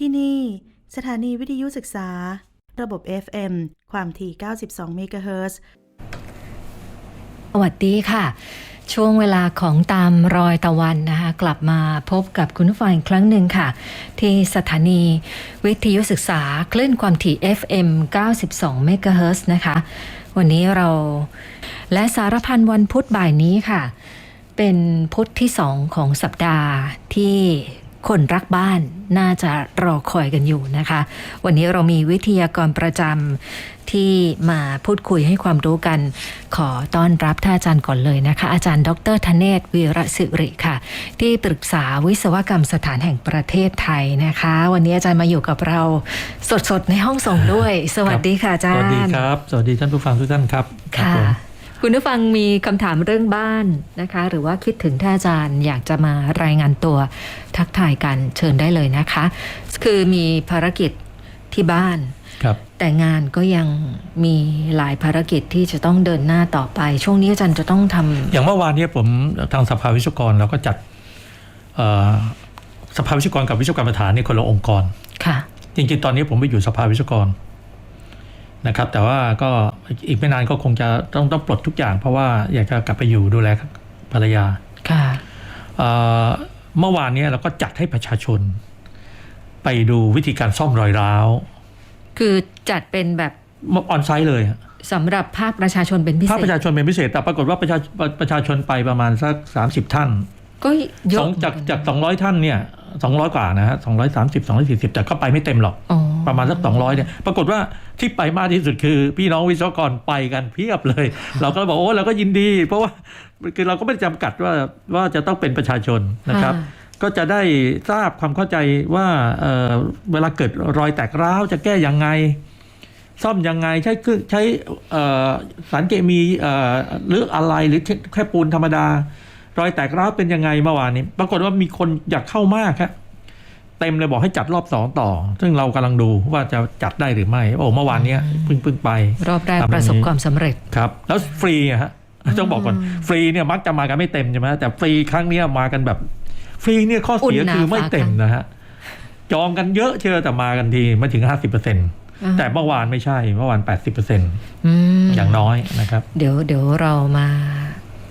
ที่นี่ สถานีวิทยุศึกษา ระบบ FM ความถี่ 92 เมกะเฮิรตซ์สวัสดีค่ะ ช่วงเวลาของตามรอยตะวันนะคะ กลับมาพบกับคุณผู้ฟังอีกครั้งหนึ่งค่ะ ที่สถานีวิทยุศึกษา คลื่นความถี่ FM 92 เมกะเฮิรตซ์นะคะ วันนี้เราและสารพันวันพุธบ่ายนี้ค่ะ เป็นพุธที่สองของสัปดาห์ที่ คนรักบ้านน่าจะรอคอยกันอยู่นะคะ วันนี้เรามีวิทยากรประจำที่มาพูดคุยให้ความรู้กัน ขอต้อนรับท่านอาจารย์ก่อนเลยนะคะ อาจารย์ดรธเนศวีระสิริค่ะ ที่ปรึกษาวิศวกรรมสถานแห่งประเทศไทยนะคะ วันนี้อาจารย์มาอยู่กับเราสดๆในห้องส่งด้วย สวัสดีค่ะอาจารสย์วัสดีครับ สวัสดีท่านผู้ฟังทุกท่านครับรับค่ะผม คุณผู้ฟังมีคำถามเรื่องบ้านนะคะ หรือว่าคิดถึงท่านอาจารย์อยากจะมารายงานตัวทักทายกันเชิญได้เลยนะคะ คือมีภารกิจที่บ้าน ครับแต่งานก็ยังมีหลายภารกิจที่จะต้องเดินหน้าต่อไป ช่วงนี้อาจารย์จะต้องทำ อย่างเมื่อวานเนี้ผมทางสภาวิศวกรเราก็จัดเอ่อสภาวิศวกรกับวิศวกรรมฐานนี่คนละองค์กร ค่ะ จริงๆตอนนี้ผมไปอยู่สภาวิศวกร นะครับ แต่ว่าก็อีกไม่นานก็คงจะต้องต้องปลดทุกอย่าง เพราะว่าอยากจะกลับไปอยู่ดูแลภรรยาค่ะเอ่อเมื่อวานเนี้เราก็จัดให้ประชาชน ไปดูวิธีการซ่อมรอยร้าว คือจัดเป็นแบบออนไซต์เลยอะสำหรับภาคประชาชนเป็นพิภาคเศประษชาชนเป็นพิเศษ แต่ปรากฏว่าประชาประชาชนไปประมาณสักสามสิบท่าน ก็เยสอะองจากเหมือนนจากสองร้อยท่านเนี่ย สองร้อยกว่านะฮะสองร้อยสามสิบสองร้อยสี่สิบแต่ก็ไปไม่เต็มหรอกอ๋อประมาณสักสองร้อยเนี่ยปรากฏว่าที่ไปมากที่สุดคือพี่น้องวิศวกรไปกันเพียบเลย เราก็บอกโอ้เราก็ยินดี เพราะว่าคือเราก็ไม่ได้จำกัดว่าว่าจะต้องเป็นประชาชนนะครับ ก็จะได้ทราบความเข้าใจว่าเอ่อเวลาเกิดรอยแตกร้าวจะแก้ยังไง ซ่อมยังไงใช้เครื่องใช้เอ่อสารเคมีเอ่อหรืออะไรหรือแค่ปูนธรรมดา รอยแตกร้าวเป็นยังไงเมื่อวานนี้ ปรากฏว่ามีคนอยากเข้ามากครับเต็มเลยบอกให้จัดรอบสองต่อ ซึ่งเรากำลังดูว่าจะจัดได้หรือไม่ โอ้เมื่อวานเนี้ยเพิ่งเพิ่งไป รอบแรกตามนี้ประสบความสำเร็จครับ แล้วฟรีอะฮะต้องบอกก่อนฟรีเนี่ยมักจะมากันไม่เต็มใช่ไหมแต่ฟรีครั้งเนี้ยมากันแบบ ฟรีเนี่ยข้อเสียอุ่นหนาคือไม่เต็มฝาคันนะฮะจองกันเยอะเชื่อแต่มากันทีไม่ถึง50%แต่เมื่อวานไม่ใช่เมื่อวาน 80%อืมอย่างน้อยนะครับ เดี๋ยวเดี๋ยวเรามา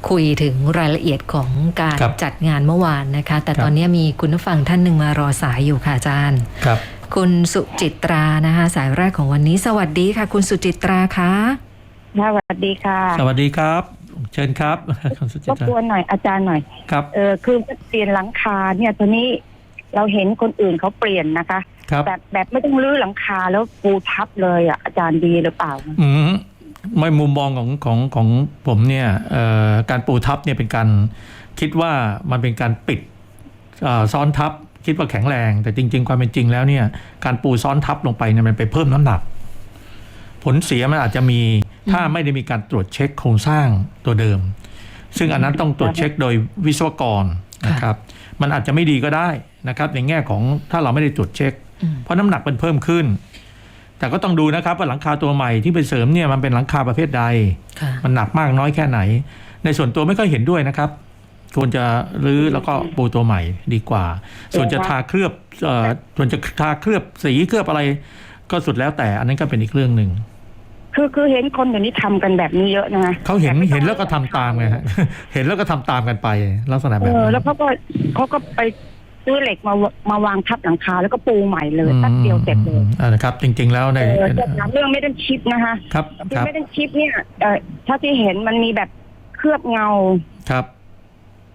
คุยถึงรายละเอียดของการครับจัดงานเมื่อวานนะคะ แต่ครับตอนนี้มีคุณผู้ฟังท่านหนึ่งมารอสายอยู่ค่ะอาจารย์ครับ คุณสุจิตรานะคะสายแรกของวันนี้สวัสดีค่ะ คุณสุจิตราคะค่ะสวัสดีค่ะ สวัสดีครับ เชิญครับคุณสุจิรตบรากวนหน่อยอาจารย์หน่อยครับเออคือเปลี่ยนหลังคาเนี่ยตอนนี้เราเห็นคนอื่นเขาเปลี่ยนนะคะครับแบบแบบไม่ต้องรื้อหลังคาแล้วปูทับเลยอะอาจารย์ดีหรือเปล่า อืม ไม่มุมมองของของของผมเนี่ยการปูทับเนี่ยเป็นการคิดว่ามันเป็นการปิดซ้อนทับคิดว่าแข็งแรง แต่จริง ๆ ความเป็นจริงแล้วเนี่ยการปูซ้อนทับลงไปเนี่ยมันไปเพิ่มน้ำหนัก ผลเสียมันอาจจะมีถ้าไม่ได้มีการตรวจเช็คโครงสร้างตัวเดิม ซึ่งอันนั้นต้องตรวจเช็คโดยวิศวกรนะครับมันอาจจะไม่ดีก็ได้นะครับในแง่ของถ้าเราไม่ได้ตรวจเช็ค เพราะน้ำหนักมันเพิ่มขึ้น แต่ก็ต้องดูนะครับว่าหลังคาตัวใหม่ที่ไปเสริมเนี่ยมันเป็นหลังคาประเภทใดค่ะมันหนักมากน้อยแค่ไหน ในส่วนตัวไม่ค่อยเห็นด้วยนะครับ ควรจะรื้อแล้วก็ปูตัวใหม่ดีกว่า ส่วนจะทาเคลือบเอ่อส่วนจะทาเคลือบสีเคลือบอะไร ก็สุดแล้วแต่อันนั้นก็เป็นอีกเรื่องหนึ่งคือคือเห็นคนเดี๋ยวนี้ทำกันแบบนี้เยอะนะคะเขาเห็นต่ไม่ต้องเห็นแล้วก็ทำตามไงฮะเห็นแล้วก็ทำตามกันไป ลักษณะแบเอบอนั้นแล้วเขาก็เขาก็ไป ซื้อเหล็กมามาวางทับหลังคาแล้วก็ปูใหม่เลยแป๊บเดียวเสร็จเลยอืมอ่านะครับ จริง ๆ แล้วในเออแต่ถามเรื่องไม่ได้ชิปนะคะครับคือครับไม่ได้ชิปเนี่ยเออถ้าที่เห็นมันมีแบบเคลือบเงาครับ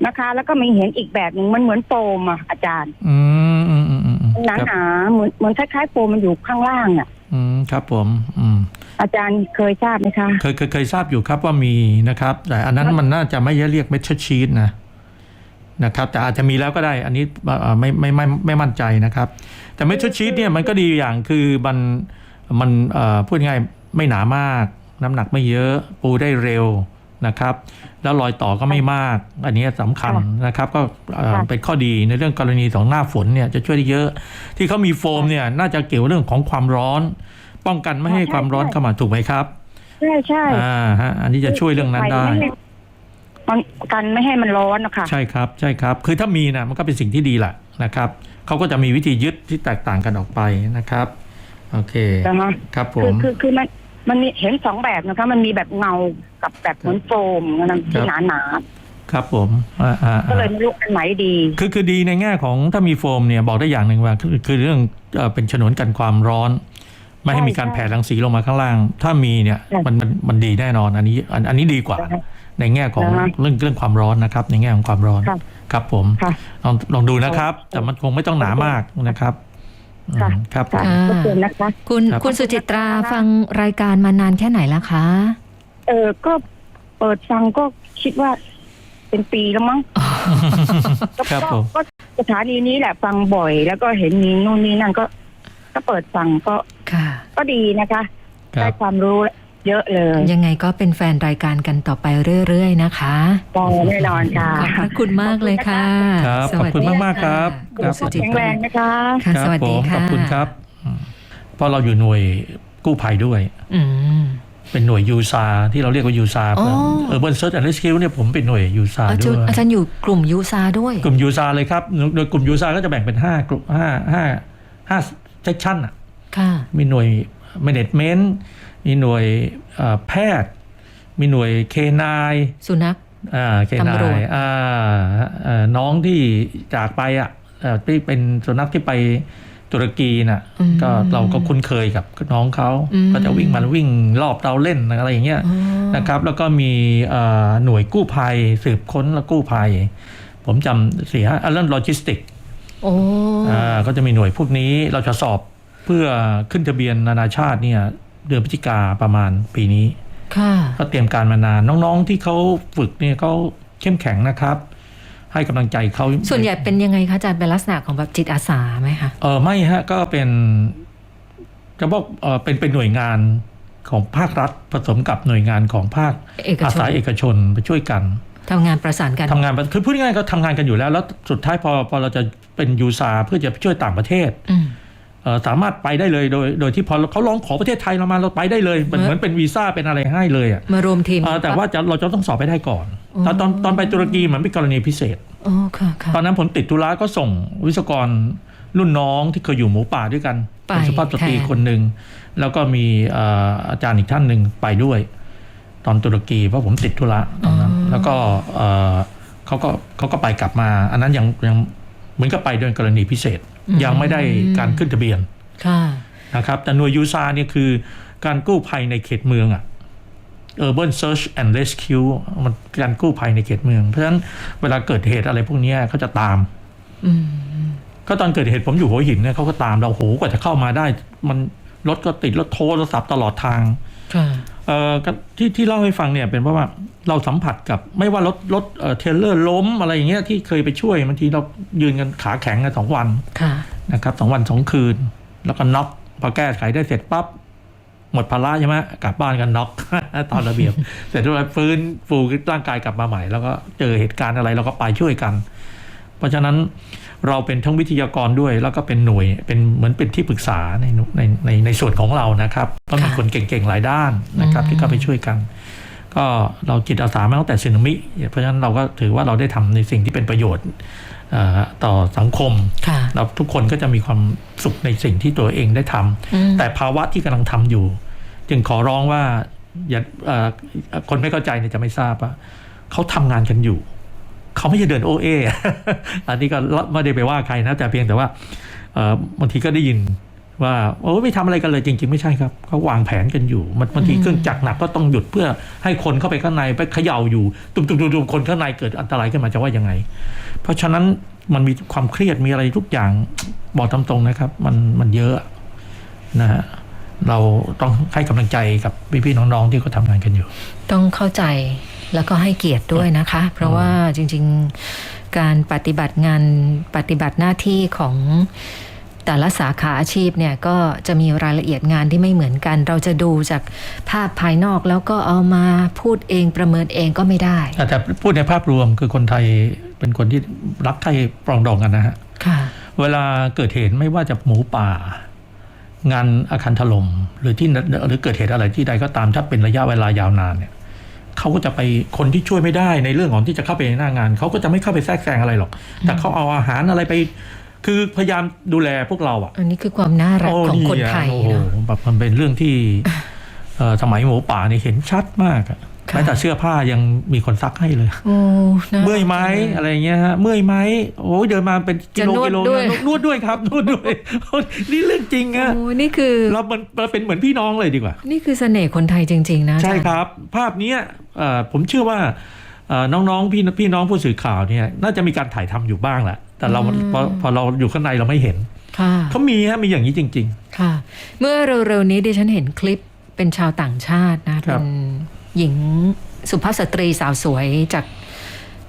นะคะ แล้วก็มีเห็นอีกแบบหนึ่งมันเหมือนโฟมอะอาจารย์อืมอืมอืมอืมหนาครับหนาๆเหมือนเหมือนคล้ายๆโฟมมันอยู่ข้างล่างอะ อืมครับผม อืม อาจารย์เคยทราบไหมคะ เคยเคยเคยทราบอยู่ครับว่ามีนะครับ แต่อันนั้นมันน่าจะไม่เรียกเมทัลชีตนะ นะครับแต่อาจจะมีแล้วก็ได้อันนี้เอ่อไม่ไม่ไม่ไม่มั่นใจนะครับ แต่เมทัลชีตเนี่ยมันก็ดีอย่างคือมันมันเอ่อพูดง่ายๆไม่หนามาก น้ำหนักไม่เยอะปูได้เร็วนะครับ แล้วรอยต่อก็ไม่มาก อันนี้สำคัญนะครับ ก็เอ่อค่ะเป็นข้อดีในเรื่องกรณีของหน้าฝนเนี่ยจะช่วยได้เยอะ ที่เขามีโฟมเนี่ยน่าจะเกี่ยวเรื่องของความร้อน ป้องกันไม่ให้ความร้อนเข้ามาถูกไหมครับ ใช่ใช่อ่าฮะอันนี้จะช่วยเรื่องนั้นได้ ม่ให้มันกันไม่ให้มันร้อนนะคะใช่ครับใช่ครับ คือถ้ามีนะมันก็เป็นสิ่งที่ดีแหละนะครับเขาก็จะมีวิธียึดที่แตกต่างกันออกไปนะครับ โอเคนะคะครับผคือม คือคือมันมันมีเห็นสองแบบนะคะ มันมีแบบเงากับแบบเหมือนโฟมนะที่หนาหนาครับผมอ่าอ่าๆก็อ่าเลยไม่รู้อันไหนดี คือคือดีในแง่ของถ้ามีโฟมเนี่ยบอกได้อย่างหนึ่งว่าคือคือเรื่องเอ่อเป็นฉนวนกันความร้อน ไม่ให้มีการใช่แผ่รังสีลงมาข้างล่าง ถ้ามีเนี่ยใช่มันมันมันดีแน่นอนอันนี้อันอันนี้ดีกว่านะคะ ในแง่ของนะคะเรื่องเรื่องความร้อนนะครับ ในแง่ของความร้อนค่ะครับผมค่ะ ลองลองดูนะครับ แต่มันคงไม่ต้องหนามากนะครับอืมค่ะครับผมค่ะก็เตือนนะคะ คุณครับ คุณสุจิตราฟังรายการมานานแค่ไหนแล้วคะ เออก็เปิดฟังก็คิดว่า เป็นปีแล้วมั้งก็ครับก็ผม ก็สถานีนี้แหละฟังบ่อย แล้วก็เห็นมีนู่นนี่นั่นก็ ก็เปิดฟังก็ค่ะ ก็ดีนะคะ ครัได้บ ความรู้ เยอะเลย ยังไงก็เป็นแฟนรายการกันต่อไปเรื่อยๆนะคะได้แน่นอนค่ะ ขอบพระคุณมากเลยค่ะครับสวัสขอบคุณดีมากๆครับะครับณสุจิแข็งตแรรางนะคะค่ะครัสวัสผดีมขค่ะอบคุณครับอืมเพราะเราอยู่หน่วยกู้ภัยด้วยอืมเป็นหน่วยยูซาที่เราเรียกว่ายูซาอ๋อเออเบิร์นเซิร์ชแอนด์เรสคิวเนี่ยผมเป็นหน่วยยูซาอาด้จารวยย์อาจารย์อยู่กลุ่มยูซาด้วย กลุ่มยูซาเลยครับโดยกลุ่มยูซาก็จะแบ่งเป็นห้ากลุ่มห้าห้าห้าเซกชันอะค่ะมีหน่วย management มี หน่วยเอ่อแพทย์ มีหน่วยเคนายสุนัขอ่าเคนายตำรวจอ่าเอ่อน้องที่จากไปอะเอ่อที่เป็นสุนัขที่ไปตุรกีน่ะอืมก็เราก็คุ้นเคยกับน้องเขาอืมก็จะวิ่งมาวิ่งรอบเราเล่นอะไรอย่างเงี้ยอ๋อนะครับ แล้วก็มีเอ่อหน่วยกู้ภัย สืบค้นและกู้ภัย ผมจำเสียอะเรื่องโลจิสติกโอ้อ่าก็จะมีหน่วยพวกนี้เราจะสอบเพื่อขึ้นทะเบียนนานาชาติเนี่ย เดือนพฤศจิกาประมาณปีนี้ค่ะก็เตรียมการมานานน้องๆที่เขาฝึกเนี่ยเขาเข้มแข็งนะครับ ให้กำลังใจเขาส่วนใหญ่เป็นยังไงคะอาจารย์เป็นลักษณะของแบบจิตอาสาไหมคะเออไม่ฮะก็เป็นจะบอกเออเป็นเป็นหน่วยงานของภาครัฐผสมกับหน่วยงานของภาคเอกอาชนสาเอกชนไปช่วยกันทำงานประสานกันทำงานคือพูดง่ายๆก็ทำงานกันอยู่แล้ว แล้วสุดท้ายพอพอเราจะเป็นยูซาเพื่อจะช่วยต่างประเทศอืมเอ่อ สามารถไปได้เลยโดยโดยที่พอเขาร้องขอประเทศไทยเรามาเราไปได้เลยมันเมื่อเหมือนเป็นวีซ่าเป็นอะไรให้เลยอะมารวมทีมเอ่อแต่ว่าจะเราจะต้องสอบไปได้ก่อนอ๋อตอนตอนตอนไปตุรกีมันเป็นกรณีพิเศษโอ้ค่ะค่ะตอนนั้นผมติดธุระก็ส่งวิศวกรรุ่นน้องที่เคยอยู่หมูป่าด้วยกันไปเป็นสุภาพสตรีแทนคนหนึ่งแล้วก็มีเอ่ออาจารย์อีกท่านหนึ่งไปด้วย ตอนตุรกีเพราะผมติดธุระตอนนั้น แล้วก็เอ่อเขาก็เขาก็ไปกลับมา อันนั้นยังยังเหมือนกับไปโดยกรณีพิเศษ ยังไม่ได้การขึ้นทะเบียนค่ะนะครับ แต่หน่วยยูซาเนี่ยคือการกู้ภัยในเขตเมืองอะ Urban Search and Rescue มันการกู้ภัยในเขตเมือง เพราะฉะนั้นเวลาเกิดเหตุอะไรพวกเนี้ยเขาจะตามอืมก็ตอนเกิดเหตุผมอยู่หัวหินเนี่ยเขาก็ตามเราโหกว่าจะเข้ามาได้ มันรถก็ติดรถโทรศัพท์ตลอดทางค่ะ เอ่อก็ที่ที่เล่าให้ฟังเนี่ยเป็นเพราะว่าเราสัมผัสกับไม่ว่ารถรถเอ่อเทรลเลอร์ล้มอะไรอย่างเงี้ยที่เคยไปช่วยบางทีเรายืนกันขาแข็งกันสองวันค่ะ นะครับสองวันสองคืน แล้วก็น็อกพอแก้ไขได้เสร็จปั๊บหมดภาระใช่ไหมกลับบ้านกันน็อก ตามระเบียบ เสร็จแล้วฟื้นฟูร่างกายกลับมาใหม่ แล้วก็เจอเหตุการณ์อะไรเราก็ไปช่วยกัน เพราะฉะนั้น เราเป็นทั้งวิทยากรด้วย แล้วก็เป็นหน่วยเป็นเหมือนเป็นที่ปรึกษาในในในในส่วนของเรานะครับก็มีค่ะคนเก่งๆหลายด้านนะครับอืมที่เข้าไปช่วยกัน ก็เราจิตอาสามาตั้งแต่สึนามิ เพราะฉะนั้นเราก็ถือว่าเราได้ทำในสิ่งที่เป็นประโยชน์เอ่อต่อสังคมค่ะเราทุกคนก็จะมีความสุขในสิ่งที่ตัวเองได้ทำอืมแต่ภาวะที่กำลังทำอยู่ จึงขอร้องว่าอย่าเอ่อคนไม่เข้าใจเนี่ยจะไม่ทราบว่าเขาทำงานกันอยู่ เขาไม่ใช่เดินโอเออันนี้ก็ไม่ได้ไปว่าใครนะแต่เพียงแต่ว่าเอ่อบางทีก็ได้ยินว่าโอ้ไม่ทำอะไรกันเลยจริง ๆ ไม่ใช่ครับเขาวางแผนกันอยู่มันบางทีเครื่องจักรหนักก็ต้องหยุดเพื่อให้คนเข้าไปข้างในไปเขย่าอยู่ตุ่มๆๆคนข้างในเกิดอันตรายขึ้นมาจะว่ายังไง เพราะฉะนั้นมันมีความเครียดมีอะไรทุกอย่างบอกตามตรงนะครับ มันมันเยอะนะฮะเราต้องให้กำลังใจกับพี่ๆน้องๆที่เขาทำงานกันอยู่ ต้องเข้าใจ แล้วก็ให้เกียรติด้วยนะคะ เพราะว่าจริง ๆการปฏิบัติงานปฏิบัติหน้าที่ของแต่ละสาขาอาชีพเนี่ยก็จะมีรายละเอียดงานที่ไม่เหมือนกัน เราจะดูจากภาพภายนอกแล้วก็เอามาพูดเองประเมินเองก็ไม่ได้ แต่พูดในภาพรวมคือคนไทยเป็นคนที่รักใครปรองดองกันนะฮะค่ะเวลาเกิดเหตุไม่ว่าจะหมูป่า งานอาคารถล่มหรือที่หรือเกิดเหตุอะไรที่ใดก็ตามถ้าเป็นระยะเวลายาวนานเนี่ย เขาก็จะไปคนที่ช่วยไม่ได้ในเรื่องของที่จะเข้าไปในหน้างาน เขาก็จะไม่เข้าไปแทรกแซงอะไรหรอก แต่เขาเอาอาหารอะไรไป คือพยายามดูแลพวกเราอะ อันนี้คือความน่ารักของคนไทยโอ้โหเนาะแบบมันเป็นเรื่องที่เอ่อสมัยหมูป่านี่เห็นชัดมากอะค่ะ แม้แต่เสื้อผ้ายังมีคนซักให้เลยโอ้น่ารักเมื่อยไหมจังลอะไรเงี้ยฮะเมื่อยไหมโอ้ยเดินมาเป็นกิโลจะนวดกิโลด้วยนวดด้วยครับนวดด้วยนี่เรื่องจริงอะโอ้นี่คือเรามันเราเป็นเหมือนพี่น้องเลยดีกว่า นี่คือเสน่ห์คนไทยจริง ๆ นะ ใช่อาจาย์ครับ ภาพเนี้ยเอ่อผมเชื่อว่าเอ่อน้องๆพี่พี่น้องผู้สื่อข่าวเนี่ยน่าจะมีการถ่ายทำอยู่บ้างแหละแต่เราพอพอเราอยู่ข้างในเราไม่เห็นค่ะเขามีฮะมีอย่างนี้จริงค่ะ เมื่อเร็วๆนี้ดิฉันเห็นคลิปเป็นชาวต่างชาตินะครัเป็บน หญิงสุภาพสตรีสาวสวยจาก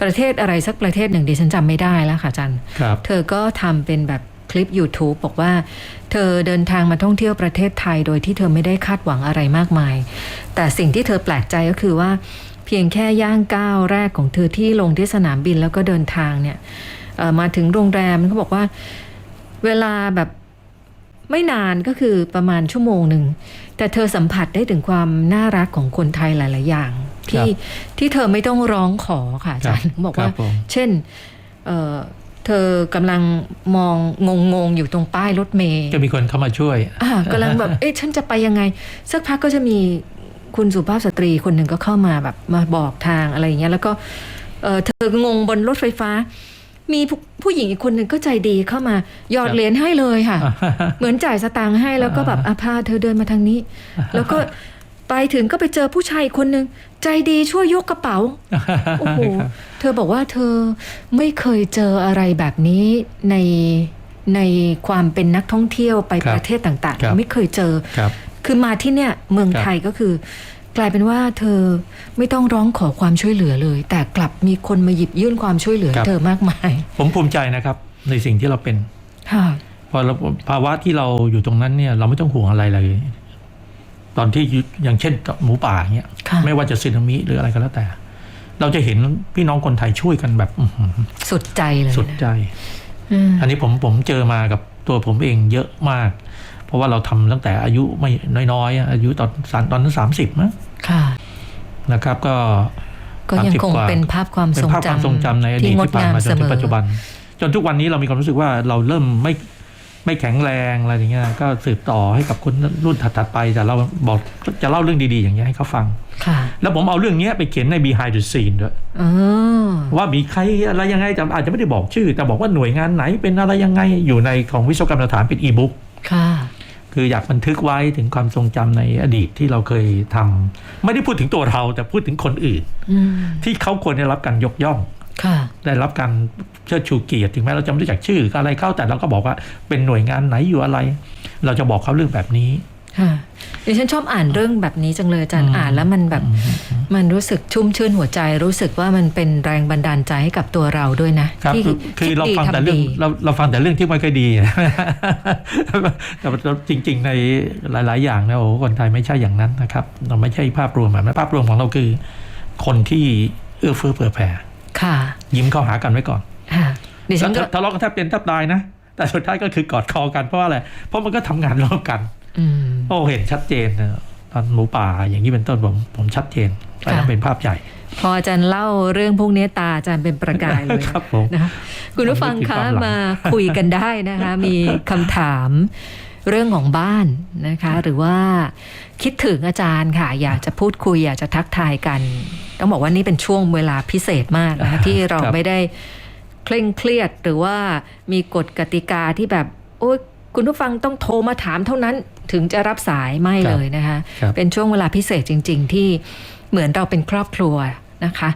ประเทศอะไรสักประเทศหนึ่งดิฉันจำไม่ได้แล้วค่ะอาจันๆครับเธอก็ทำเป็นแบบคลิป YouTube บอกว่า เธอเดินทางมาท่องเที่ยวประเทศไทย โดยที่เธอไม่ได้คาดหวังอะไรมากมาย แต่สิ่งที่เธอแปลกใจก็คือว่า เพียงแค่ย่างก้าวแรกของเธอที่ลงที่สนามบินแล้วก็เดินทางเนี่ยเอ่อมาถึงโรงแรมเขาบอกว่าเวลาแบบไม่นานก็คือประมาณชั่วโมงหนึ่ง แต่เธอสัมผัสได้ถึงความน่ารักของคนไทยหลาย ๆ อย่าง ที่ที่เธอไม่ต้องร้องขอค่ะอาจารย์บอกว่าครับผมเช่นเอ่อเธอกำลังมองงงๆอยู่ตรงป้ายรถเมย์จะมีคนเข้ามาช่วยอ่ากำลังแบบเอ๊ะฉันจะไปยังไงสักพักก็จะมีคุณสุภาพสตรีคนหนึ่งก็เข้ามาแบบมาบอกทางอะไรอย่างเงี้ยแล้วก็เอ่อเธองงบนรถไฟฟ้า มีผู้ผู้หญิงอีกคนหนึ่งก็ใจดีเข้ามาหยอดครับเหรียญให้เลยค่ะ เหมือนจ่ายสตางค์ให้แล้วก็แบบอาพาเธอเดินมาทางนี้ แล้วก็ไปถึงก็ไปเจอผู้ชายคนหนึ่งใจดีช่วยยกกระเป๋าโอ้โหเธอบอกว่าเธอไม่เคยเจออะไรแบบนี้ในในความเป็นนักท่องเที่ยวไปครับประเทศต่างครับๆไม่เคยเจอครับคือมาที่เนี่ยเมืองครับไทยก็คือ กลายเป็นว่าเธอไม่ต้องร้องขอความช่วยเหลือเลย แต่กลับมีคนมาหยิบยื่นความช่วยเหลือให้เธอมากมาย ผมภูมิใจนะครับ ในสิ่งที่เราเป็นค่ะพอเราภาวะที่เราอยู่ตรงนั้นเนี่ย เราไม่ต้องห่วงอะไรเลย ตอนที่อยู่อย่างเช่นหมูป่าเงี้ยค่ะไม่ว่าจะสึนามิหรืออะไรก็แล้วแต่ เราจะเห็นพี่น้องคนไทยช่วยกันแบบอื้อหือสุดใจเลยนะสุดใจอืมอันนี้ผมผมเจอมากับตัวผมเองเยอะมาก เพราะว่าเราทำตั้งแต่อายุไม่น้อยๆอะอายุตอนสามตอนนั้นสามสิบนะค่ะนะครับ ก็ก็ยังคง30กว่าเป็นภาพความเป็นทรงภาพความจำทรงจำในอดีตที่งดที่ผ่านงามมาจเสนมถึงอปัจจุบัน จนทุกวันนี้เรามีความรู้สึกว่าเราเริ่มไม่ไม่แข็งแรงอะไรอย่างเงี้ยก็สืบต่อให้กับคนรุ่นถัดๆไป แต่เราบอกจะเล่าเรื่องดีๆ อย่างเงี้ยให้เขาฟังค่ะ แล้วผมเอาเรื่องเนี้ยไปเขียนใน behind the scene ด้วยอ๋อว่ามีใครอะไรยังไงแต่อาจจะไม่ได้บอกชื่อ แต่บอกว่าหน่วยงานไหนเป็นอะไรยังไงอยู่ในของวิศวกรรมสถานเป็นอีบุ๊กค่ะ คืออยากบันทึกไว้ถึงความทรงจำในอดีตที่เราเคยทำไม่ได้พูดถึงตัวเราแต่พูดถึงคนอื่นอืมที่เขาควรได้รับการยกย่องค่ะได้รับการเชิดชูเกียรติถึงแม้เราจะไม่รู้จักชื่ออะไรเข้าแต่เราก็บอกว่าเป็นหน่วยงานไหนอยู่อะไร เราจะบอกเขาเรื่องแบบนี้ค่ะดิฉันชอบอ่านเรื่องแบบนี้จังเลยอาจารย์อืมอ่านแล้วมันแบบ มันรู้สึกชุ่มชื่นหัวใจ รู้สึกว่ามันเป็นแรงบันดาลใจให้กับตัวเราด้วยนะ ครับที่คือคือคิดเราดีฟังแต่ทำเรื่องดีเราเราฟังแต่เรื่องที่ไม่ค่อยดีแต่จริง ๆ ในหลาย ๆ อย่างเนี่ยโอ้โหคนไทยไม่ใช่อย่างนั้นนะครับ เราไม่ใช่ภาพรวมแบบนั้นภาพรวมของเราคือ คนที่เอื้อเฟื้อเผื่อแผ่ค่ะ ยิ้มเข้าหากันไว้ก่อนค่ะดิฉัแล้วนก็ทะเลาะกันแทบเป็นแทบตายนะ แต่สุดท้ายก็คือกอดคอกันเพราะว่าอะไรเพราะมันก็ทำงานร่วมกันอืมโอ้เห็นชัดเจนนะ ตอนหมูป่าอย่างนี้เป็นต้นผมผมชัดเจนอันนั้นค่ะเป็นภาพใหญ่พออาจารย์เล่าเรื่องพวกนี้ตาอาจารย์เป็นประกายเลยครับผมนะคะคุณผู้ฟังผมนึกถึงคะความหลังมาคุยกันได้นะคะ มีคำถามเรื่องของบ้านนะคะ หรือว่าคิดถึงอาจารย์ค่ะ อยากจะพูดคุย อยากจะทักทายกัน ต้องบอกว่านี่เป็นช่วงเวลาพิเศษมากนะคะที่เราไม่ได้เคร่งเครียดหรือว่ามีกฎกติกาที่แบบ โอ้ยคุณผู้ฟังต้องโทรมาถามเท่านั้น ถึงจะรับสายไม่เลยนะคะครับเป็นช่วงเวลาพิเศษจริง ๆ ที่เหมือนเราเป็นครอบครัวนะคะ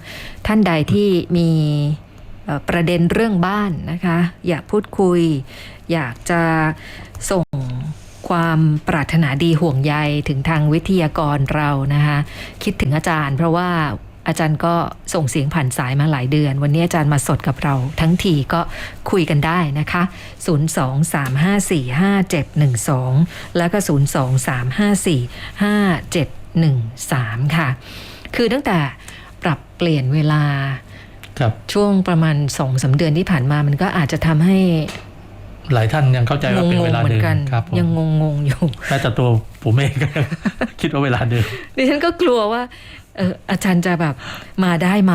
ท่านใดที่มีเอ่อประเด็นเรื่องบ้านนะคะ อยากพูดคุย อยากจะส่งความปรารถนาดีห่วงใยถึงทางวิทยากรเรานะคะ คิดถึงอาจารย์ เพราะว่า อาจารย์ก็ส่งเสียงผ่านสายมาหลายเดือน วันนี้อาจารย์มาสดกับเรา ทั้งทีก็คุยกันได้นะคะ 023545712 แล้วก็ 023545713 ค่ะ คือตั้งแต่ปรับเปลี่ยนเวลาครับช่วงประมาณสองสาเดือนที่ผ่านมามันก็อาจจะทำให้หลายท่านยังเข้าใจงว่าเป็นงเวๆลาเหมือเดินมกันครับผมยังงงๆอยู่แม้แต่ตัวผมเองก็คิดว่าเวลาเดิมดิฉันก็กลัวว่าเอออาจารย์จะแบบมาได้ไหม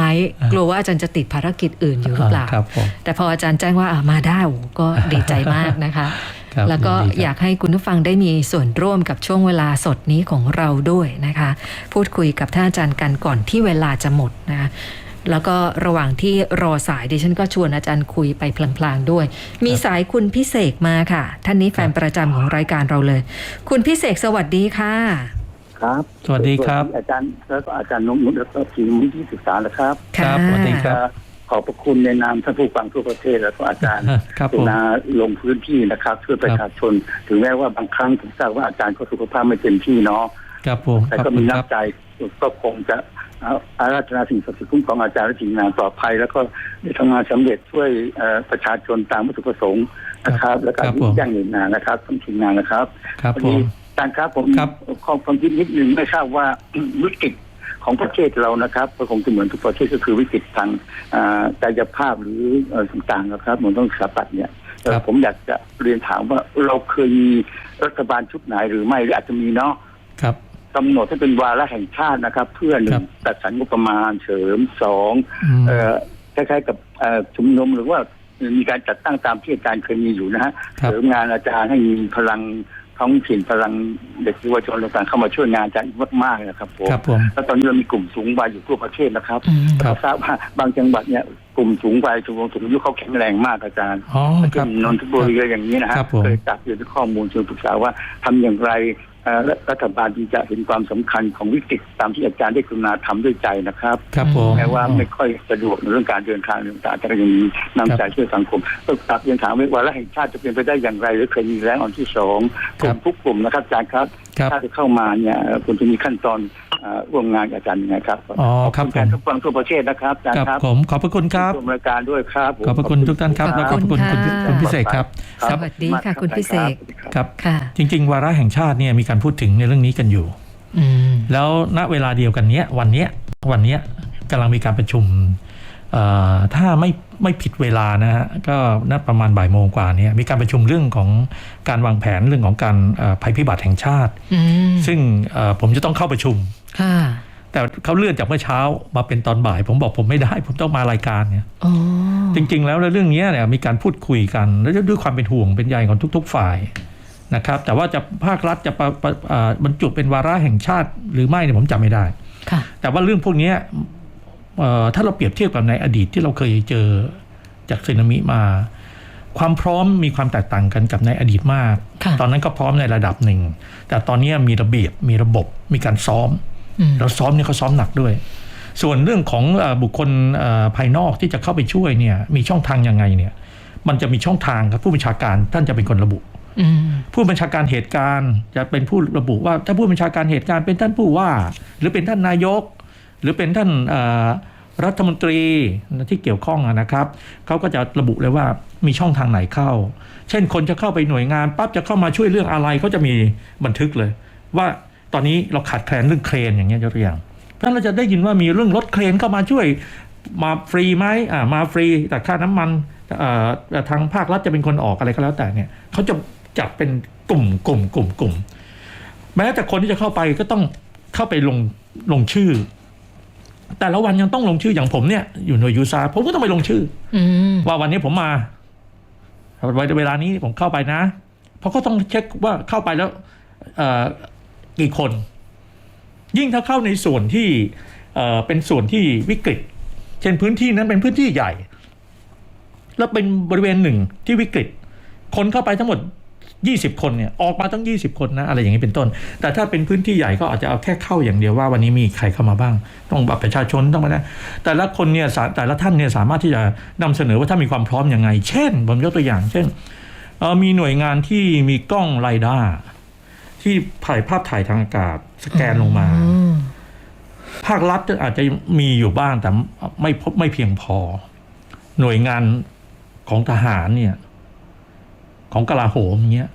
กลัวว่าอาจารย์จะติดภารกิจอื่นอยู่หรือเปล่าครับผมแต่พออาจารย์แจ้งว่าอะมาได้โอ้โหก็ดีใจมากนะคะครับแล้วก็ยินดีครับอยากให้คุณผู้ฟังได้มีส่วนร่วมกับช่วงเวลาสดนี้ของเราด้วยนะคะ พูดคุยกับท่านอาจารย์กันก่อนที่เวลาจะหมดนะคะแล้วก็ระหว่างที่รอสายดิฉันก็ชวนอาจารย์คุยไปพลางๆด้วย มีสายคุณพิเศษมาค่ะ ท่านนี้แฟนประจำของรายการเราเลย คุณพิเศษสวัสดีค่ะ ครับ สวัสดีครับ อาจารย์แล้วก็อาจารย์นงนุชแล้วก็ทีมวิทยศึกษานะครับครับสวัสดีครับจะขอบพระคุณในนามท่านผู้ฟังทั่วประเทศแล้วก็อาจารย์ครับกผมรุณาลงพื้นที่นะครับช่วยประชาชน ถึงแม้ว่าบางครั้งผมทราบว่าอาจารย์ก็สุขภาพไม่เต็มที่เนาะครับผมแต่ขอบก็คุมีณครับน้ำใจก็คงจะเอาอาราธนาสิ่งศักดิ์สิทธิ์คุ้มครองอาจารย์และทีมงานปลอดภัย แล้วก็ได้ทำงานสำเร็จช่วยเอ่อประชาชนตามวัตถุประสงค์นะครับ แล้วก็ครับผมย่างหนึ่งงานนะครับทั้งทีมงานนะครับครับวันผนี้มอา จารย์ครับผมครับขอความคิดนิดนึงไม่ทราบว่าวิกฤตของประเทศเรานะครับก็คงจะเหมือนทุกประเทศก็คือวิกฤตทางอ่ากายภาพหรือเอ่อต่างๆนะครับเหมือนต้องสถาปัตย์เนี่ยเอ่อครับผมอยากจะเรียนถามว่าเราเคยมีรัฐบาลชุดไหนหรือไม่หรืออาจจะมีเนาะครับกำหนดให้เป็นวาระแห่งชาตินะครับ เพื่อหนึ่ครังบจัดสรรงบประมาณเสริมสองอืมเอ่อคล้ายๆกับเอ่อชุมนุมหรือว่ามีการจัดตั้งตามที่อาจารย์เคยมีอยู่นะฮะครับเสริมงานอาจารย์ให้มีพลัง ท้องถิ่นพลังเด็กเยาวชนต่างๆเข้ามาช่วยงานอาจารย์อีกมากๆนะครับผมครับผมแล้วตอนนี้เรามีกลุ่มสูงวัยอยู่ทั่วประเทศนะครับอืมครับทราบว่าบางจังหวัดเนี่ยกลุ่มสูงวัยสูงสูงอายุเขาแข็งแรงมากอาจารย์อ๋อคเช่รับนนนทบุรีอะไรอย่างนี้นะฮะครับผมเคยจับอยู่ที่ข้อมูลเชิงปรึกษาว่าทำอย่างไรเอ่อ รัฐบาลที่จะเห็นความสำคัญของวิกฤตตามที่อาจารย์ได้กรุณาทำด้วยใจนะครับครับผมแม้ว่าไม่ค่อยสะดวกในเรื่องการเดินทางต่างๆแต่ก็ยังมีน้ำใจช่วยสังคมก็กลับเรียนถามว่าว่าแล้วแห่งชาติจะเป็นไปได้อย่างไร หรือเคยมีแล้วอันที่สองกลุ่มทุกกลุ่มนะครับอาจารย์ครับครับถ้าจะเข้ามาเนี่ยเอ่อคุณจะมีขั้นตอนเอ่อร่วมงานกับอาจารย์ยังไงครับอ๋อครับขณผมทุกฟังทั่วประเทศนะครับอาจารครับย์ครับผมขอบพระคุณครับร่วมรายการด้วยครับผมขอบพระคุณทุกท่านครับแล้วก็ขอบพระคุณคุณขอบคุณค่ะคุณพิเศษครับรับสวัสดีค่ะคุณพิเศษครับค่ะจริง ๆ วาระแห่งชาติเนี่ยมีการพูดถึงในเรื่องนี้กันอยู่อืมแล้วณเวลาเดียวกันเนี้ยวันเนี้ยวันเนี้ยกำลังมีการประชุมเอ่อถ้าไม่ ไม่ผิดเวลานะฮะก็น่าประมาณบ่ายโมงกว่าเนี้มีการประชุมเรื่องของการวางแผนเรื่องของการเอ่อภัยพิบัติแห่งชาติอืมซึ่งเอ่อผมจะต้องเข้าประชุมค่ะแต่เขาเลื่อนจากเมื่อเช้ามาเป็นตอนบ่าย ผมบอกผมไม่ได้ ผมต้องมารายการเนี่ยอ๋อจริง ๆ แล้วเรื่องนี้เนี่ยมีการพูดคุยกัน แล้วด้วยความเป็นห่วงเป็นใยของทุก ๆ ฝ่ายนะครับ แต่ว่าจะภาครัฐจะประประอ่าบรรจุเป็นวาระแห่งชาติหรือไม่เนี่ยผมจำไม่ได้ค่ะแต่ว่าเรื่องพวกเนี้ยเอ่อ ถ้าเราเปรียบเทียบกับในอดีตที่เราเคยเจอจากสึนามิมา ความพร้อมมีความแตกต่างกันกับในอดีตมากค่ะตอนนั้นก็พร้อมในระดับหนึ่ง แต่ตอนนี้มีระเบียบมีระบบมีการซ้อมอืมแล้วซ้อมเนี่ยเขาซ้อมหนักด้วย ส่วนเรื่องของเออบุคคลเอ่อภายนอกที่จะเข้าไปช่วยเนี่ยมีช่องทางยังไงเนี่ยมันจะมีช่องทางครับผู้บัญชาการท่านจะเป็นคนระบุอืมผู้บัญชาการเหตุการณ์จะเป็นผู้ระบุว่าถ้าผู้บัญชาการเหตุการณ์เป็นท่านผู้ว่า หรือเป็นท่านนายก หรือเป็นท่านเอ่อ รัฐมนตรีที่เกี่ยวข้องนะครับเขาก็จะระบุเลยว่ามีช่องทางไหนเข้า เช่นคนจะเข้าไปหน่วยงานปั๊บจะเข้ามาช่วยเรื่องอะไรเขาจะมีบันทึกเลย ว่าตอนนี้เราขาดแคลนเรื่องเครนอย่างเงี้ยยกตัวอย่างเพราะฉะนั้นเราจะได้ยินว่ามีเรื่องรถเครนเข้ามาช่วยมาฟรีไหมอ่ามาฟรีแต่ค่าน้ำมันเอ่อทางภาครัฐจะเป็นคนออกอะไรก็แล้วแต่เนี่ยเขาจะจัดเป็นกลุ่มกลุ่มกลุ่มกลุ่มแม้แต่คนที่จะเข้าไปก็ต้องเข้าไปลงลงชื่อ แต่ละวันยังต้องลงชื่ออย่างผมเนี่ยอยู่หน่วยยูซาผมก็ต้องไปลงชื่อ อืมว่าวันนี้ผมมาเวลานี้ผมเข้าไปนะ เพราะก็ต้องเช็คว่าเข้าไปแล้วเอ่อกี่คน ยิ่งถ้าเข้าในส่วนที่เอ่อเป็นส่วนที่วิกฤต เช่นพื้นที่นั้นเป็นพื้นที่ใหญ่ แล้วเป็นบริเวณหนึ่งที่วิกฤต คนเข้าไปทั้งหมด 20 คนเนี่ยออกมาต้อง 20 คนนะอะไรอย่างนี้เป็นต้น แต่ถ้าเป็นพื้นที่ใหญ่ก็อาจจะเอาแค่เข้าอย่างเดียวว่าวันนี้มีใครเข้ามาบ้าง ต้องบัตรประชาชนต้องมานะแต่ละคนเนี่ยแต่ละท่านเนี่ยสามารถที่จะนำเสนอว่าถ้ามีความพร้อมยังไง เช่นผมยกตัวอย่าง เช่นมีหน่วยงานที่มีกล้องไรด้าร์ที่ถ่ายภาพถ่ายทางอากาศสแกนลงมา ภาครัฐอาจจะมีอยู่บ้างแต่ไม่พบไม่เพียงพอ หน่วยงานของทหารเนี่ย ของกลาโหมเงี้ย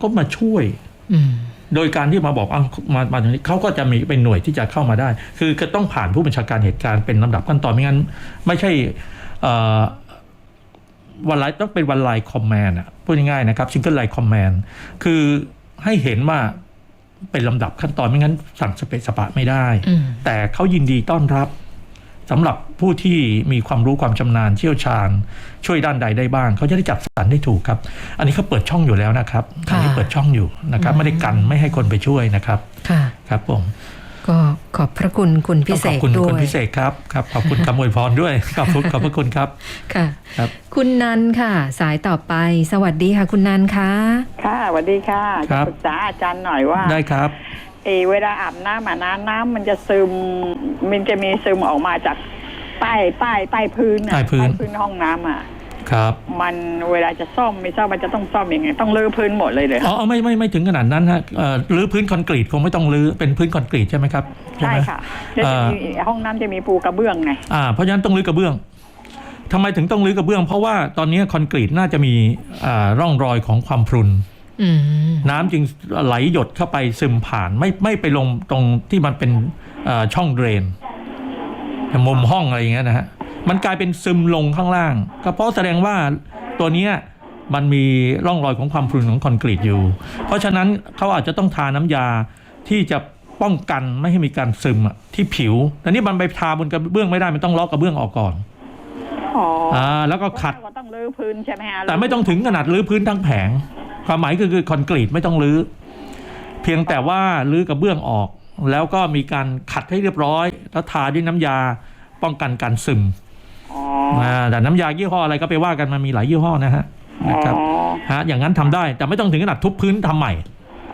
ก็มาช่วยอืมโดยการที่มาบอกเอามามาตรงนี้เขาก็จะมีเป็นหน่วยที่จะเข้ามาได้ คือก็ต้องผ่านผู้บัญชาการเหตุการณ์เป็นลำดับขั้นตอนไม่งั้น ไม่ใช่เอ่อวันไลน์ต้องเป็นวันไลน์คอมแมนด์อะพูดง่ายๆนะครับซิงเกิลไลน์คอมแมนด์คือให้เห็นว่าเป็นลำดับขั้นตอนไม่งั้นสั่งสเปะสปะไม่ได้อืมแต่เขายินดีต้อนรับ สำหรับผู้ที่มีความรู้ความชำนาญเชี่ยวชาญ ช่วยด้านใดได้บ้าง เขาจะได้จัดสรรได้ถูกครับ อันนี้เขาเปิดช่องอยู่แล้วนะครับค่ะอันนี้เปิดช่องอยู่นะครับ ไม่ได้กันไม่ให้คนไปช่วยนะครับค่ะครับผมก็ขอบพระคุณคุณพิเศขอบษคุณด้วคุณยพิเศษครับครับขอบคุณคำอวยพรด้วยขอบคุณขอบพระคุณครับค่ะครับ คุณนันค่ะ สายต่อไป สวัสดีค่ะ คุณนันคะค่ะสวัสดีค่ะครัจะบปรึกษาอาจารย์หน่อยว่าได้ครับ เออเวลาอาบน้ำอะน้ำน้ำมันจะซึม มันจะมีซึมออกมาจากใต้ใต้ใต้พื้นอะใต้พื้น พื้นห้องน้ำอะ ครับมันเวลาจะซ่อมไม่ทราบว่าจะต้องซ่อมยังไงต้องรื้อพื้นหมดเลยเลยอ๋อไม่ไม่ไม่ถึงขนาดนั้นฮะเอ่อรื้อพื้นคอนกรีตคงไม่ต้องรื้อเป็นพื้นคอนกรีตใช่ไหมครับใช่ไหม ค่ะแล้วจะมีห้องน้ำจะมีปูกระเบื้องไง อ่าเพราะฉะนั้นต้องรื้อกระเบื้องทำไมถึงต้องรื้อกระเบื้อง เพราะว่าตอนนี้คอนกรีตน่าจะมีอ่าร่องรอยของความพรุนอืม น้ำจึงไหลหยดเข้าไปซึมผ่านไม่ไม่ไปลงตรงที่มันเป็นเอ่อช่องเดรนมุมห้องอะไรอย่างเงี้ยนะฮะมันกลายเป็นซึมลงข้างล่าง ก็เพราะแสดงว่าตัวเนี้ยมันมีร่องรอยของความพรุนของคอนกรีตอยู่ เพราะฉะนั้นเขาอาจจะต้องทาน้ำยาที่จะป้องกันไม่ให้มีการซึมอะที่ผิวแต่นี่มันไปทาบนกระเบื้องไม่ได้ มันต้องลอกกระเบื้องออกก่อนอ๋ออ่าแล้วก็ขัดก็ต้องรื้อพื้นใช่ไหมฮะแต่ไม่ต้องถึงขนาดรื้อพื้นทั้งแผง ความหมายคือคือคอนกรีตไม่ต้องรื้อ เพียงแต่ว่ารื้อกระเบื้องออก แล้วก็มีการขัดให้เรียบร้อย แล้วทาด้วยน้ำยาป้องกันการซึมอ๋ออ่าแต่น้ำยายี่ห้ออะไรก็ไปว่ากันมันมีหลายยี่ห้อนะฮะอ๋อนะครับฮะอย่างนั้นทำได้แต่ไม่ต้องถึงขนาดทุบพื้นทำใหม่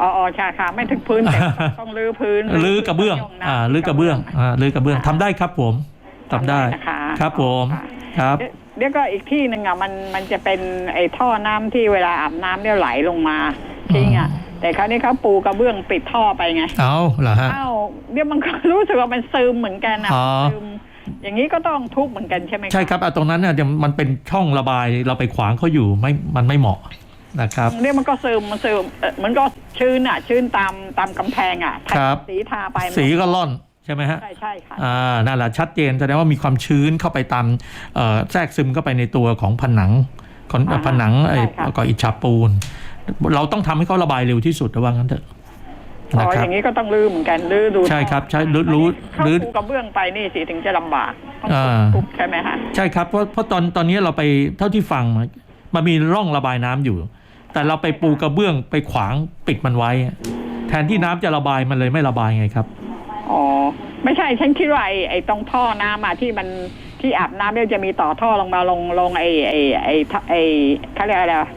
อ๋ออ๋อใช่ค่ะไม่ถึงพื้นแต่ต้องรื้อพื้นรื้อกระเบื้องห้น้ำอ่ารื้อกระเบื้องอ่ารื้อกระเบื้องทำได้ครับผมทำได้นะคะครับผมค่ะครับ เดี๋ยวเดี๋ยวก็อีกที่หนึ่งอะมันมันจะเป็นไอ้ท่อน้ำที่เวลาอาบน้ำเนี่ยไหลลงมาทิ้งอะ แต่คราวนี้เขาปูกระเบื้องปิดท่อไปไงเอาเหรอฮะอ้าวเดี๋ยวมันก็ รู้สึกว่ามันซึมเหมือนกันอะอ๋อ ซึมอย่างนี้ก็ต้องทุบเหมือนกันใช่ไหมะใช่ครับอะตรงนั้นเนี่ยมันเป็นช่องระบายเราไปขวางเขาอยู่ไม่มันไม่เหมาะนะครับ เดี๋ยวมันก็ซึมมันซึมเอ่อมันก็ชื้นอะ ชื้นตามตามกำแพงอะทาครับ สีทาไปมัน สีก็ล่อน ใช่ไหมฮะใช่ใช่ค่ะอ่านั่นแหละชัดเจนแสดงว่ามีความชื้นเข้าไปตามเอ่อแทรกซึมเข้าไปในตัวของผนังของอ่าผนังไอ้ใช่ค่ะ ก่ออิฐฉาบปูน เราต้องทำให้เขาระบายเร็วที่สุดระวังกันเถอะอ๋นะอคอรับย่างนี้ก็ต้องลื้อเหมือนกันลื้อดูใช่ครับใช่ลื้อลื้อเข้าลื้อปูกระเบื้องไปนี่สิถึงจะลำบากต้องอ่า ทุบใช่ไหมฮะใช่ครับเพราะเพราะตอนตอนนี้เราไปเท่าที่ฟังมามันมีร่องระบายน้ำอยู่ แต่เราไปปูกระเบื้องไปขวางปิดมันไว้แทนที่น้ำจะระบายมันเลยไม่ระบายไงครับ อ๋อ ไม่ใช่ฉันคิดว่าไอ้ไอ้ตรงท่อน้ำอะที่มันที่อาบน้ำเนี่ยจะมีต่อท่อลงมาลงลงไอ้ไอ้ไอ้ท่อไอ้เขาเรียกอะไรวะ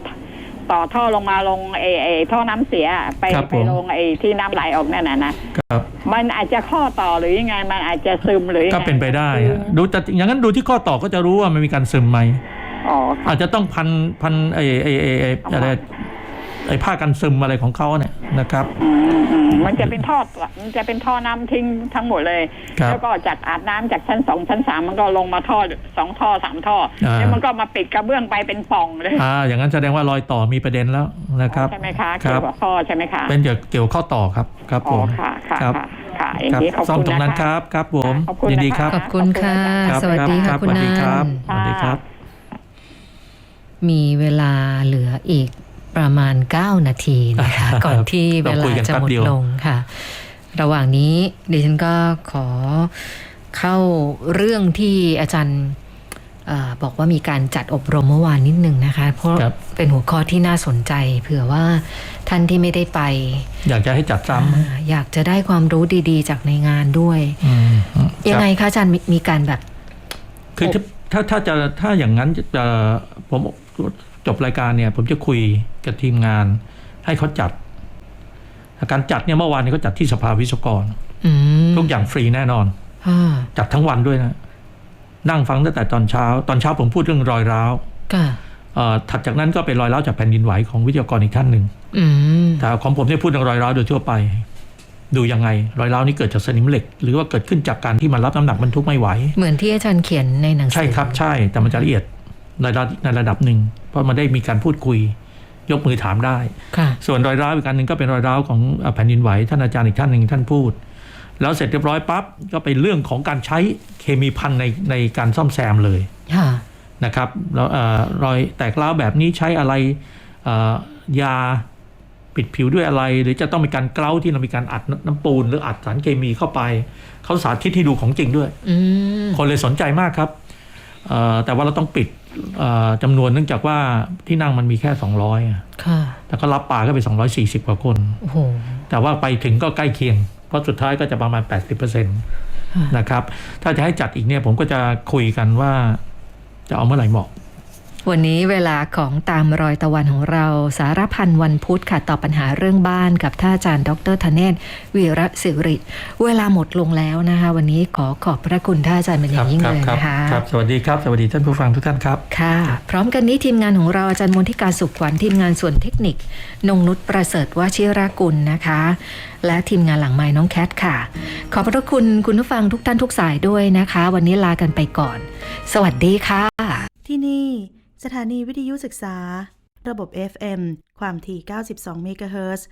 ต่อท่อลงมาลงไอ้ไอ้ท่อน้ำเสียไปครับไปผมลงไอ้ที่น้ำไหลออกนั่นน่ะนะครับ มันอาจจะข้อต่อหรือยังไงมันอาจจะซึมหรือยังก็ไงเป็นไปได้ฮะดูแต่อย่างนั้นดูที่ข้อต่อก็จะรู้ว่ามันมีการซึมไหม อ๋อ อาจจะต้องพันพันไอไอไอไออะไร ไอผ้ากันซึมอะไรของเขาเนี่ยนะครับอืมอืมมันจะเป็นท่อมันจะเป็นท่อน้ำทิ้งทั้งหมดเลยครับแล้วก็จากอาบน้ำจากชั้นสองชั้นสามมันก็ลงมาท่อสองท่อสามท่ออ่าแล้วมันก็มาปิดกระเบื้องไปเป็นป่องเลยอ่าอย่างนั้นแสดงว่ารอยต่อมีประเด็นแล้วนะครับใช่ไหมคะครัเกี่ยบวกับท่อใช่ไหมคะเป็นเกี่ยวเกี่ยวข้อต่อครับครับผอ๋อมค่ะค่ะครับค่ะค่ะอย่างครับนี้ขอบซ่อมคุณตรงนั้นนะะครับครับผมขอบคุณยินดีนะคะครับขอบคุณค่ะรับสวัสดีรัค่ะบคุณสวัสนัดีครับนสวัสดีครับ มีเวลาเหลืออีก ประมาณ 9 นาทีนะคะ ก่อนที่เวเราลาคุยกันจะแป๊หบมดเดียวลงค่ะ ระหว่างนี้ดิฉันก็ขอเข้าเรื่องที่อาจารย์เออบอกว่ามีการจัดอบรมเมื่อวานนิดหนึ่งนะคะ เพราะครับเป็นหัวข้อที่น่าสนใจ เผื่อว่าท่านที่ไม่ได้ไป อยากจะให้จัดซ้อ่าอยากจะได้ความรู้ดีๆ จากในงานด้วยำอืมอืมยังไงครับคะอาจารย์มีมีการแบบ คือถ้าถ้าถ้าจะถ้าอย่างนั้นจะผมจบรายการเนี่ย ผมจะคุย กับทีมงาน ให้เขาจัดการจัดเนี่ยเมื่อวานนี้เขาจัดที่สภาวิศวกรอืมทุกอย่างฟรีแน่นอนอ่าจัดทั้งวันด้วยนะ นั่งฟังตั้งแต่ตอนเช้า ตอนเช้าผมพูดเรื่องรอยร้าวค่ะเอ่อถัดจากนั้นก็เป็นรอยร้าวจากแผ่นดินไหวของวิทยากรอีกท่านหนึ่งอืมแต่ของผมเนี่ยพูดเรื่องรอยร้าวโดยทั่วไป ดูยังไง รอยร้าวนี้เกิดจากสนิมเหล็ก หรือว่าเกิดขึ้นจากการที่มันรับน้ำหนักบรรทุกไม่ไหว เหมือนที่อาจารย์เขียนในหนังสือใช่ครับใช่แต่มันจะละเอียดในระดับในระดับหนึ่งเพราะมันได้มีการพูดคุย ยกมือถามได้ค่ะส่วนรอยร้าวอีกการหนึ่งก็เป็นรอยร้าวของเอ่อแผ่นดินไหวท่านอาจารย์อีกท่านหนึ่งท่านพูด แล้วเสร็จเรียบร้อยปั๊บก็เป็นเรื่องของการใช้เคมีพันในในการซ่อมแซมเลยค่ะนะครับแล้วเอ่อรอยแตกร้าวแบบนี้ใช้อะไรเอ่อยาปิดผิวด้วยอะไร หรือจะต้องมีการเกลาที่เรามีการอัดน้ำปูน หรืออัดสารเคมีเข้าไป เขาสาธิตให้ดูของจริงด้วยอืมคนเลยสนใจมากครับเอ่อแต่ว่าเราต้องปิดเอ่อ จำนวนเนื่องจากว่าที่นั่งมันมีแค่ 200อะค่ะแต่ก็รับปลาก็ไป 240 กว่าคนโอ้โหแต่ว่าไปถึงก็ใกล้เคียง เพราะสุดท้ายก็จะประมาณ 80%นะครับ ถ้าจะให้จัดอีกเนี่ยผมก็จะคุยกันว่าจะเอาเมื่อไหร่เหมาะ วันนี้เวลาของตามรอยตะวันของเราสารพันวันพุธค่ะตอบปัญหาเรื่องบ้านกับท่านอาจารย์ดรธเนศวีระสิริเวลาหมดลงแล้วนะคะ วันนี้ขอขอบพระคุณท่านอาจารย์เป็นอย่างยิ่งเลยครับนะคะครับสวัสดีครับสวัสดีท่านผู้ฟังทุกท่านครับค่ะ พร้อมกันนี้ทีมงานของเราอาจารย์มนทิการสุขขวัญทีมงานส่วนเทคนิค นงนุชประเสริฐวชิรากุลนะคะ และทีมงานหลังไม้น้องแคทค่ะ ขอบพระคุณคุณผู้ฟังทุกท่านทุกสายด้วยนะคะ วันนี้ลากันไปก่อน สวัสดีค่ะ ที่นี่ สถานีวิทยุศึกษา ระบบ FM ความถี่ 92 เมกะเฮิรตซ์